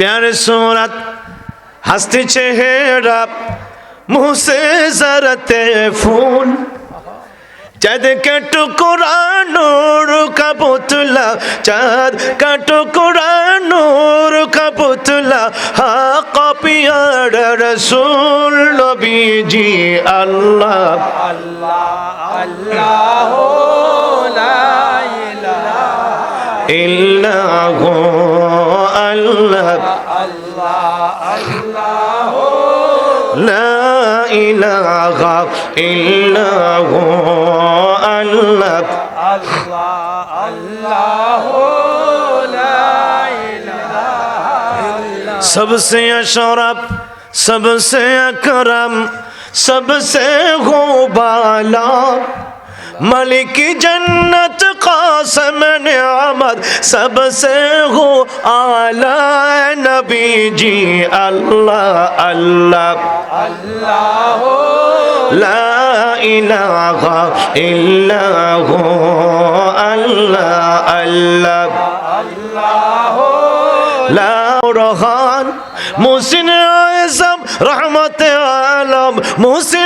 प्यारे सूरत हस्ती चेहरा मुंह से जरते फूल चाँद का टुकड़ा नूर का पुतला चाँद का टुकड़ा नूर का पुतला हाँ कपियार रसूल ইল্লাহ আল্লাহ। আল্লাহ লা ইলাহা ইল্লাহ আল্লাহ। আল্লাহ আল্লাহ सबसे अशरफ सबसे अकरम सबसे हो মালিক জন্নত কাসম আমার সবসে হো আলা নবী জি আল্লাহ আল্লাহ। আল্লাহ লা ইলাহা ইল্লাহ, আল্লাহ আল্লাহ। আল্লাহ লা রহান মুসিন রহমত আলম মুসিন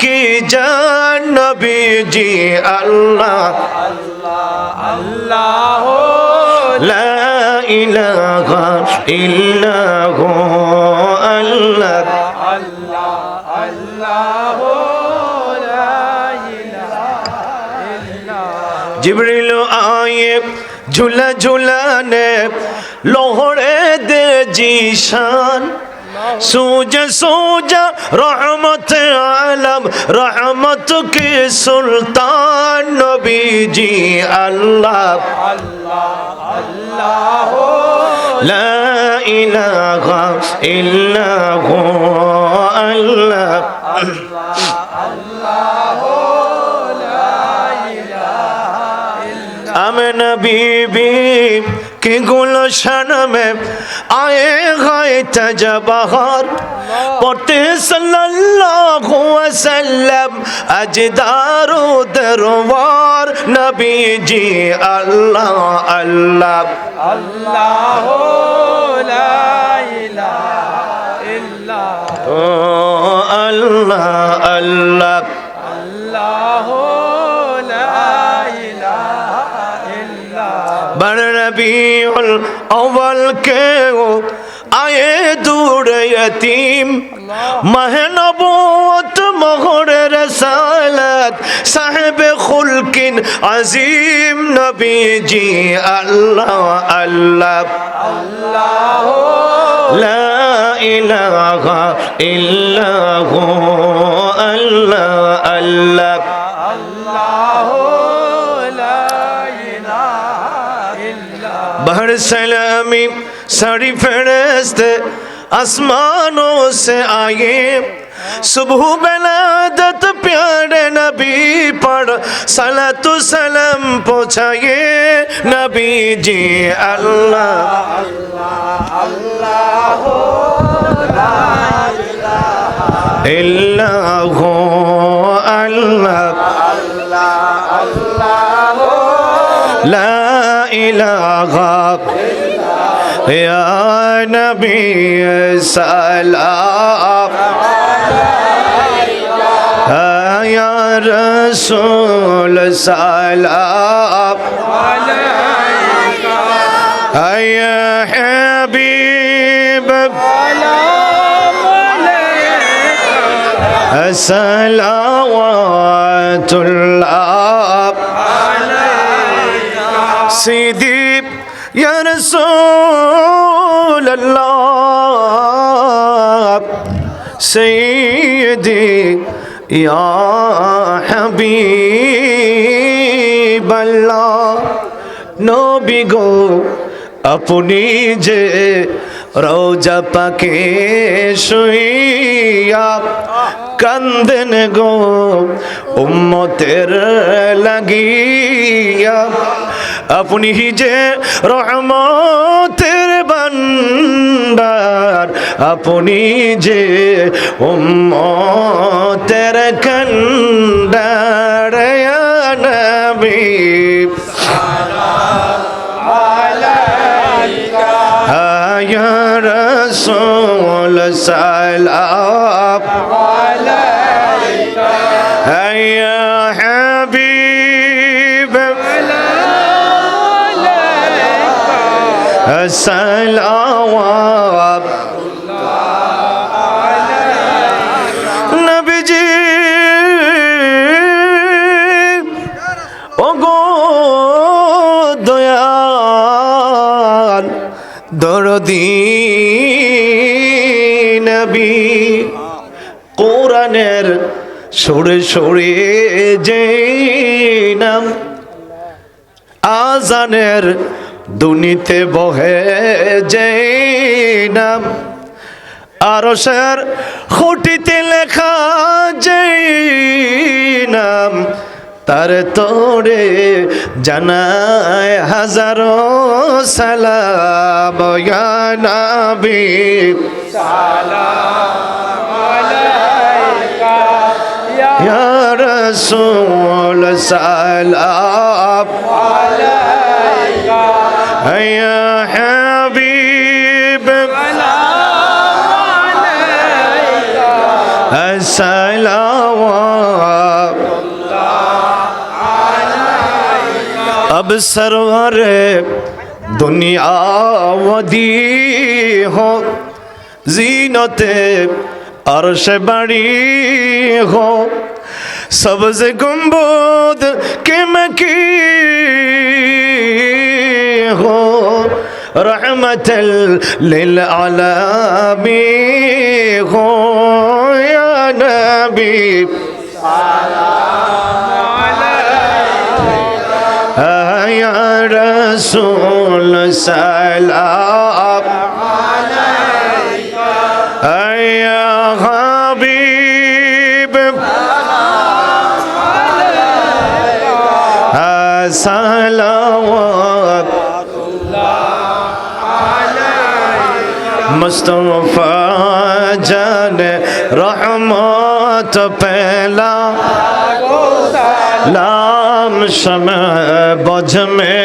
কি জান নবীজি আল্লাহ? আল্লাহ লা ইলাহা ইল্লাহু আল্লাহ আল্লাহ আল্লাহ। জিবরিল আয়ে ঝুলা ঝুলানে, লোহরে দে জিশান। سوج سوج رحمت عالم رحمت کے سلطان نبی جی اللہ اللہ اللہ لا الہ الا ہو اللہ اللہ لا الہ الا اللہ امن بیبی کہ گلشن میں آئے گئے تجبہار پڑھتے صلی اللہ علیہ وسلم اجدار و دروار نبی جی اللہ اللہ اللہ لا الہ الا اللہ اللہ اللہ রবিউল অবল কেউ আয়ে দূরে ইতিম মহনবুত মহর রসালত সাহেব খুলকিন আজিম নবীজি আল্লাহ আল্লাহ আল্লাহ। লা ইলাহা ইল্লাহু, আল্লাহ আল্লাহ। ہر سلامی ساری فرست آسمانوں سے آئے۔ صبح بلادت پیارے نبی پر صلات و سلام پہنچائے۔ نبی جی اللہ۔ اللہ اللہ اللہ۔ اللہ اللہ اللہ۔ إله يا نبي السلام يا رسول السلام يا حبيب. السلام عليك صلوات الله. سيدي يا رسول الله سيدي يا حبيب الله নবী গো আপনি যে রোজা পাকে শুইয়া কান্দেন গো উম্মতের লাগিয়া আপনি যে রহমতের বান্দার আপনি যে উম্মতের কন্দার সালাওয়াত নবীজি ওগো দয়াল দরদি নবী কোরআনের সরে সরে যে নাম আজানের দুনিতে বহে যে নাম। আরশের খুঁটিতে লেখা যে নাম। তার তোরে জানায় হাজারো সালাম নবী। ইয়া রাসূল সালাম। يا حبيب السلام اب سرور دنیا ودی ہو، زینت عرش بڑی ہو۔ سبز گمبود کے مکی رحمة للعالمين. يا نبي. سلام عليك يا رسول سلام. মুস্তফা জান রহমত পেলা। লাম সময় বঝ মে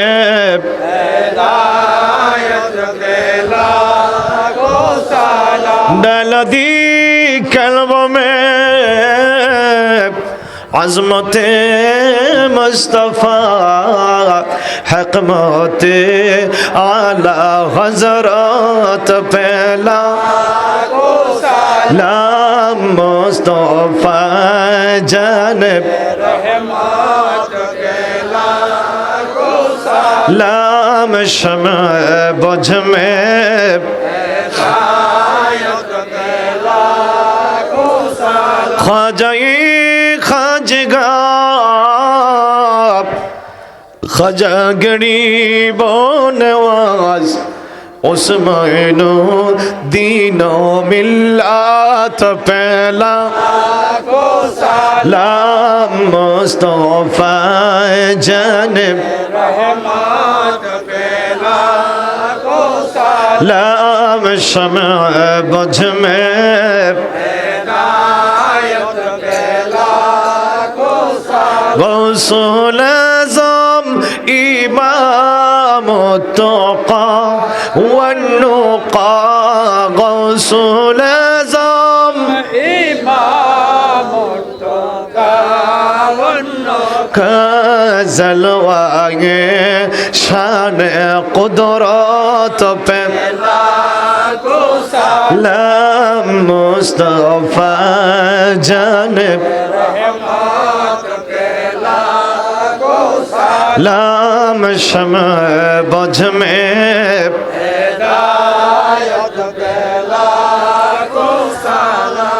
দলদি আজমতে মুস্তফা হেকমতে আলা হজরত পেলা লাম মোস্তফা জানব লাম শম বোঝ মে খাজাই খাজা গরিব নওয়াজ ওসমান দিন মিল্লাত পেলা লাম মুস্তফা জানব লাম শমা বজ में غوث الأعظم التقى والنقى غوث الأعظم إمام التقى والنقى. زلوى شان قدرات لم مصطفى جانب. लामशम बझ में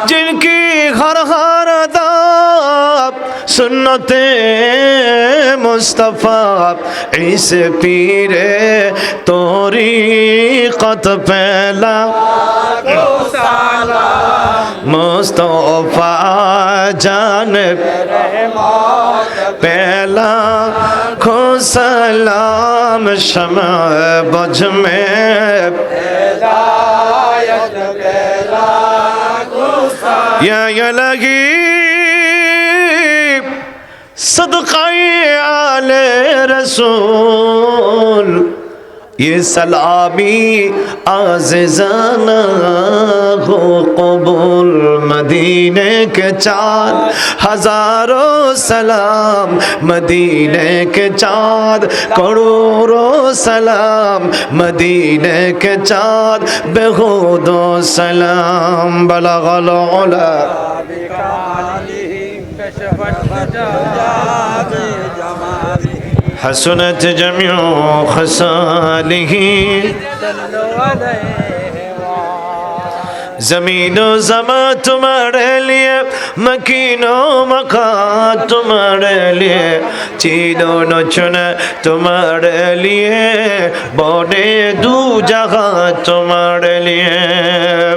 जिनकी हर हर दाब सुनते मुस्तफ़ा इस पीरे तोरी कत पहला मुस्तफ़ा जान पहला सलाम शमा बज में या या लगी सदकाए आले रसूल یہ سلامی عزیزانہ ہو قبول مدینہ کے چار ہزاروں سلام مدینہ کے چار کروڑوں سلام، مدینے کے چار بہودوں سلام، بلغ العلا۔ حسنت جميع خصاله زمین و زماں تمہارے لیے مکین و مکان تمہارے لیے چینو نچن تمہارے لیے بونے دو جہاں تمہارے لیے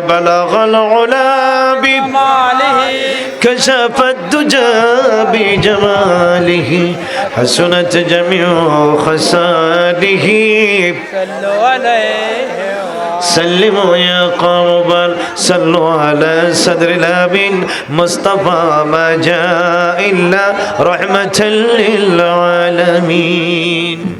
بلغ العلام كشف الدجى بجماله حسنت جميع خصاله صلوا عليه سلموا يا قوم بل صلوا على صدر الأمين مصطفى ما جاء إلا رحمة للعالمين